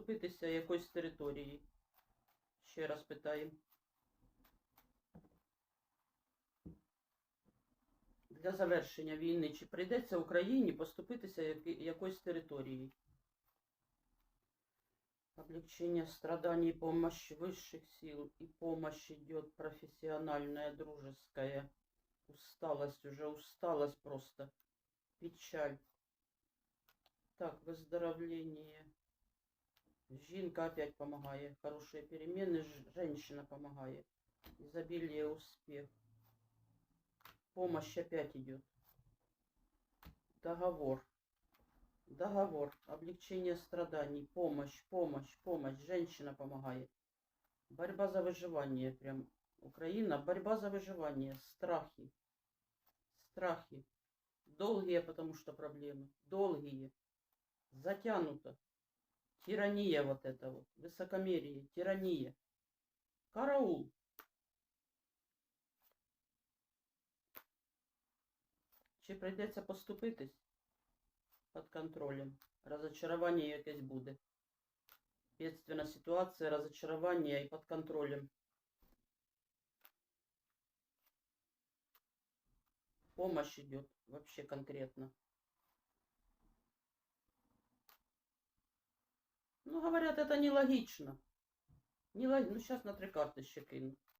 поступитися якоюсь території. Ще раз питаємо. Для завершення війни, чи прийдеться Україні поступитися якоюсь території? Облегчение страданий, помощь высших сил и помощь идет профессиональная, дружеская. Усталость, уже усталость просто. Печаль. Так, выздоровление. Жинка опять помогает. Хорошие перемены. Женщина помогает. Изобилие, успех. Помощь опять идет. Договор. Договор. Облегчение страданий. Помощь, помощь, помощь. Женщина помогает. Борьба за выживание. Прям Украина. Борьба за выживание. Страхи. Страхи. Долгие, потому что проблемы. Долгие. Затянуто. Тирания вот это вот. Высокомерие. Тирания. Караул. Чи прийдеться поступитись під контролем? Розочарування якесь буде. Бедственна ситуація, розочарування і під контролем. Помощь идет вообще конкретно. Ну, говорят, это нелогично. Нелог... Ну, сейчас на три карты кину.